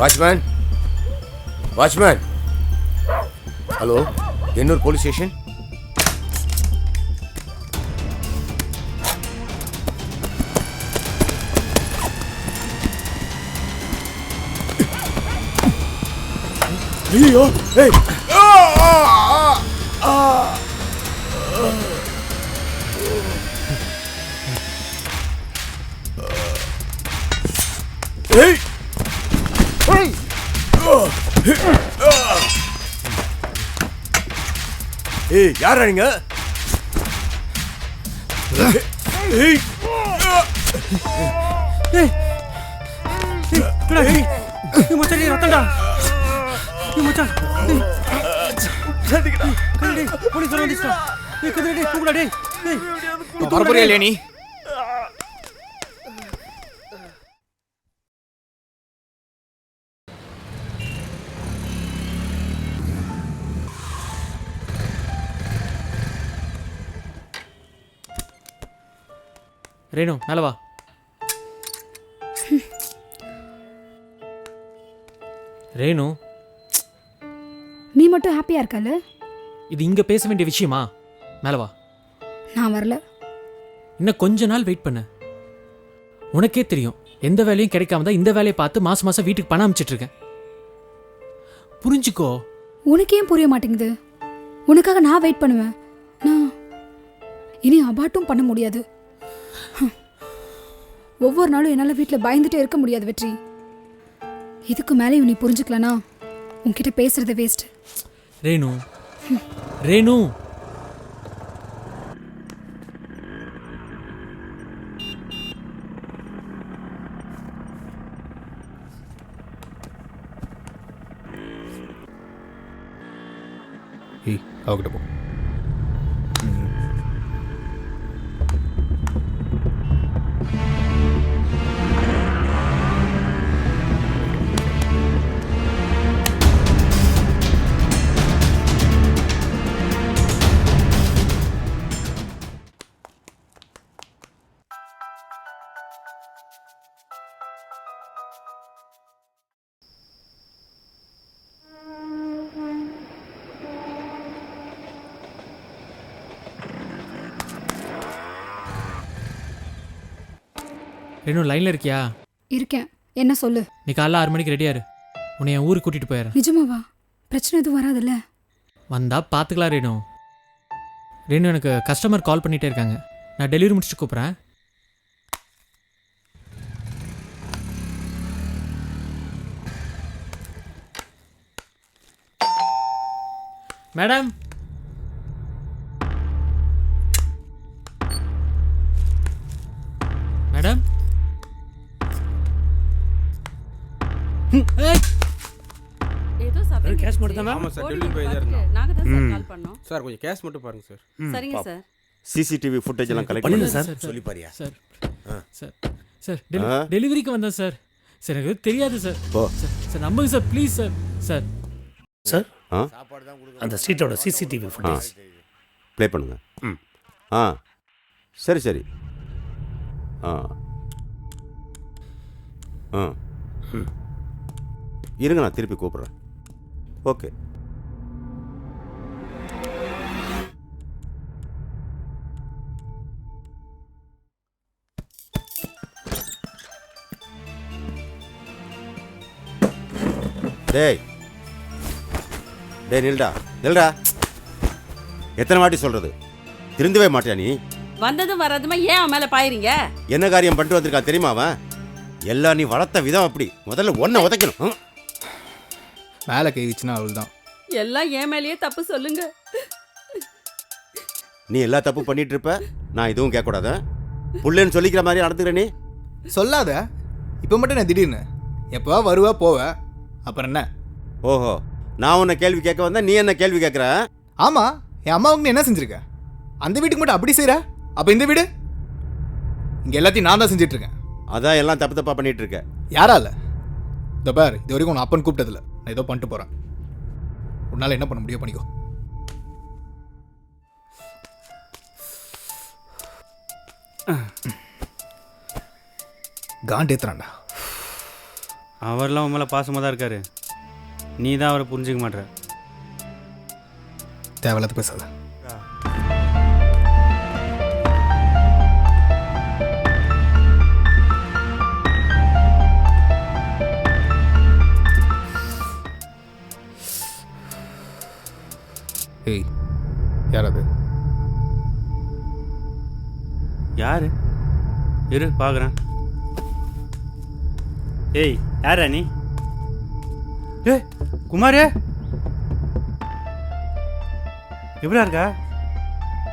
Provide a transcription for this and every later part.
Watchman watchman hello Ennore police station ஐயோ ஏய் ஏய் ஏய் ஏய் யாரா நீங்க? மச்சான் ஏய் மச்சான் போலீஸ் வந்துச்சா ஏய் கதிரு டேய் தூக்குடா டேய் வரப்போறியா இல்லையா நீ? ரேணு மேல வா. ரேணு. நீ மட்டும் ஹாப்பியா இருக்கல இது இங்க பேச வேண்டிய விஷயமா? மேல வா. நான் வரல. இன்னும் கொஞ்ச நாள் வெயிட் பண்ணு. உனக்கே தெரியும் எந்த வேலையும் கிடைக்காம தான் இந்த வேலையை பார்த்து மாசம் மாசம் வீட்டுக்கு பணம் அனுப்பிச்சிட்டு இருக்கேன். புரிஞ்சுக்கோ. உனக்கு ஏன் புரிய மாட்டேங்குது? உனக்காக நான் வெயிட் பண்ணுவேன். நான் இனி அபாட்டும் பண்ண முடியாது. ஒவ்வொரு நாளும் என்னால் வீட்டில் பயந்துட்டே இருக்க முடியாது வெற்றி. இதுக்கு மேலே நீ புரிஞ்சுக்கலனா உன்கிட்ட பேசுறது வேஸ்ட் ரேணு. ரேணு. ஏய் அவகிட்ட போ. ரேணு லைன்ல இருக்கியா? இருக்கேன். என்ன சொல்லு? நீ காலைல ஆறு மணிக்கு ரெடியா இரு. உன்னை என் ஊருக்கு கூட்டிட்டு போயிடுறேன். நிஜமாவா? பிரச்சனை எதுவும் வராதுல்ல? வந்தா பார்த்துக்கலாம் ரேணு. ரேணு எனக்கு கஸ்டமர் கால் பண்ணிட்டே இருக்காங்க. நான் டெலிவரி முடிச்சுட்டு கூப்பிட்றேன். மேடம் ஏதோ cash மட்டும் தானா? நிகழ்ச்சி. ஆமா சார். நாங்க தான் சார் கால் பண்ணோம். சார் கொஞ்சம் கேஷ் மட்டும் பாருங்க சார். சரிங்க சார். சிசிடிவி ஃபுட்டேஜ் எல்லாம் கலெக்ட் பண்ணுங்க பண்ணி சார். சொல்லி பாரியா சார் சார் சார் டெலி- ஆ? டெலிவரிக்கு வந்தேன் சார். சார் எனக்கு தெரியாது சார். சார் சார் நம்புங்க sir please sir. Sir. Sir ஆ? அந்த ஸ்ட்ரீட்டோட சிசிடிவி ஃபுட்டேஜ் ப்ளே பண்ணுங்க. ம். ஆ. சரி சரி. ஆ. ஆ. இருங்க நான் திருப்பி கூப்பிட்றேன். ஓகே. டேய். டேய் நில்டா. நில்டா. எத்தனை வாட்டி சொல்றது? திருந்தவே மாட்டியா நீ? வந்ததும் வராதுமா ஏன் அவன் மேல பாயிறீங்க? என்ன காரியம் பண்ணிட்டு வந்திருக்கான் தெரியுமா அவன்? எல்லாம் நீ வளர்த்த விதம் அப்படி. முதல்ல ஒன்றை உதைக்கணும். ம். மேலே கை வச்சுனா அவள் தான் எல்லாம் என் மேலயே தப்பு சொல்லுங்க. நீ எல்லா தப்பு பண்ணிட்டு இருப்ப நான் இதுவும் கேட்கக்கூடாதா. புள்ளேன்னு சொல்லிக்கிற மாதிரி நடந்துக்கிற நீ? சொல்லாத. இப்போ மட்டும் நான் திடீர்னு? எப்போ வருவா போவ? அப்புறம் என்ன? ஓஹோ நான் உன்னை கேள்வி கேட்க வந்தா நீ என்ன கேள்வி கேட்குற? ஆமாம் என் அம்மாவுக்கு நீ என்ன செஞ்சிருக்க? அந்த வீட்டுக்கு மட்டும் அப்படி செய்கிற அப்போ இந்த வீடு? இங்கே எல்லாத்தையும் நான் தான் செஞ்சுட்டு இருக்கேன். அதான் எல்லாம் தப்பு தப்பா பண்ணிட்டு இருக்க. யாரால? இந்த பார் இது வரைக்கும் உன் அப்பன் கூப்பிட்டதில்ல. நான் ஏதோ பண்ணிட்டு போகிறேன் உன்னால் என்ன பண்ண முடியும்? பண்ணிக்கோ. காண்டேத்துறான்டா அவர்லாம் உன் மேலே பாசமாக தான் இருக்காரு. நீ தான் அவரை புரிஞ்சுக்க மாட்ற தேவையில்லாத பேசாத. யாரு? இரு பார்க்குறேன் ஏய் யாரா நீ? ஏ குமாரே? எப்படியா இருக்கா?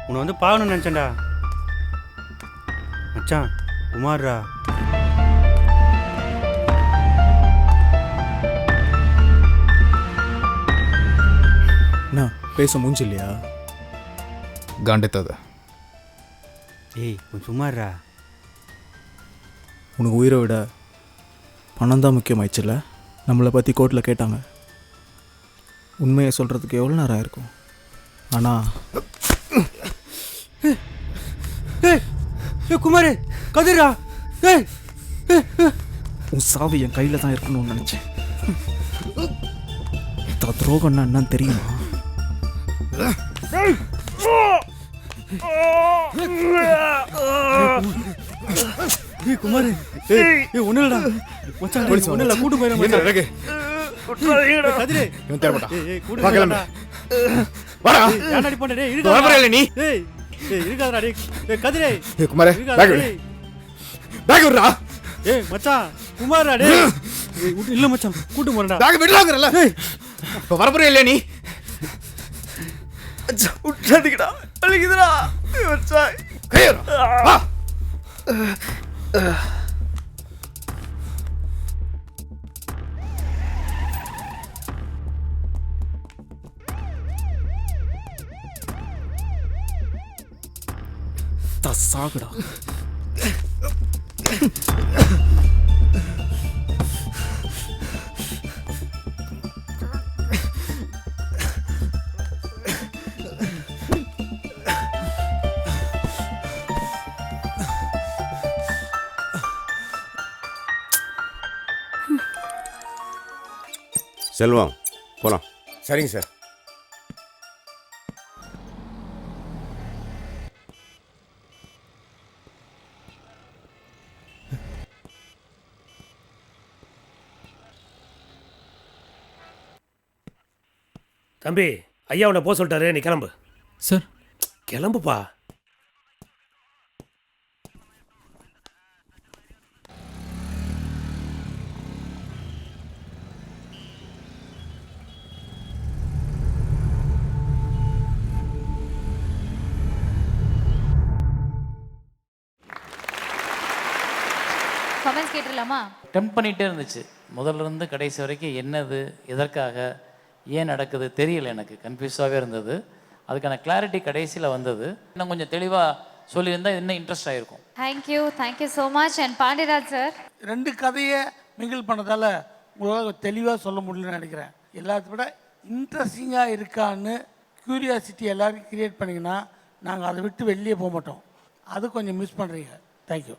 உன்னை வந்து பார்க்கணும்னு நினச்சேன்டா. மச்சான் குமார்ரா. என்ன பேச மூஞ்சி இல்லையா காண்டித்தது ஏய் உன் சுமார்ரா உனக்கு உயிரை விட பணம் தான் முக்கியமாயிடுச்சுல்ல நம்மளை பற்றி கோர்ட்டில் கேட்டாங்க. உண்மையை சொல்கிறதுக்கு எவ்வளோ நேரம் இருக்கும் ஆனால் ஏய் ஏய் குமாரே கதிரா ஏய் உன் சாவு என் கையில் தான் இருக்கணும்னு நினச்சேன். துரோகம்னா என்னன்னு தெரியுமா? ஏய் குமாரே. இல்லைடா மச்சான் இல்லை கூட்டு போயிடும் என்ன கதிரே. இவன். வாடா. அடி பண்ண வரப்போறே இல்லை நீ ஏய் ஏய் இருக்காதடா டேய். ஏய் கதிரே. ஏய் குமாரே பேக் விடு. பேக் விடுறா. ஏய் மச்சான் குமாரா டேய். ஏய். விட்டு- இல்ல மச்சான் கூட்டு போறடா பேக் வரப்போறே இல்லை நீ? 알리기들아 여자 가여라 아! 다 싸그라 செல்வம் போலாம். சரிங்க சார். தம்பி ஐயா உன்னை போக சொல்லிட்டாரு நீ கிளம்பு. சார். கிளம்புப்பா. கமெண்ட்ஸ் கேட்டுடலாமா டெம்ப் பண்ணிகிட்டே இருந்துச்சு. முதல்ல இருந்து கடைசி வரைக்கும் என்னது எதற்காக ஏன் நடக்குது தெரியல எனக்கு. கன்ஃபியூஸாகவே இருந்தது. அதுக்கான கிளாரிட்டி கடைசியில் வந்தது. இன்னும் கொஞ்சம் தெளிவாக சொல்லியிருந்தா இன்னும் இன்ட்ரெஸ்ட் ஆகிருக்கும் thank you thank you so much and Pandiraj sir ரெண்டு கதையை மிங்கிள் பண்ணதால் உங்களால் தெளிவாக சொல்ல முடியலன்னு நினைக்கிறேன். எல்லாத்த விட இன்ட்ரெஸ்டிங்காக இருக்கான்னு க்யூரியாசிட்டி எல்லாரும் கிரியேட் பண்ணிங்கன்னா நாங்கள் அதை விட்டு வெளியே போக மாட்டோம். அது கொஞ்சம் மிஸ் பண்ணுறீங்க தேங்க்யூ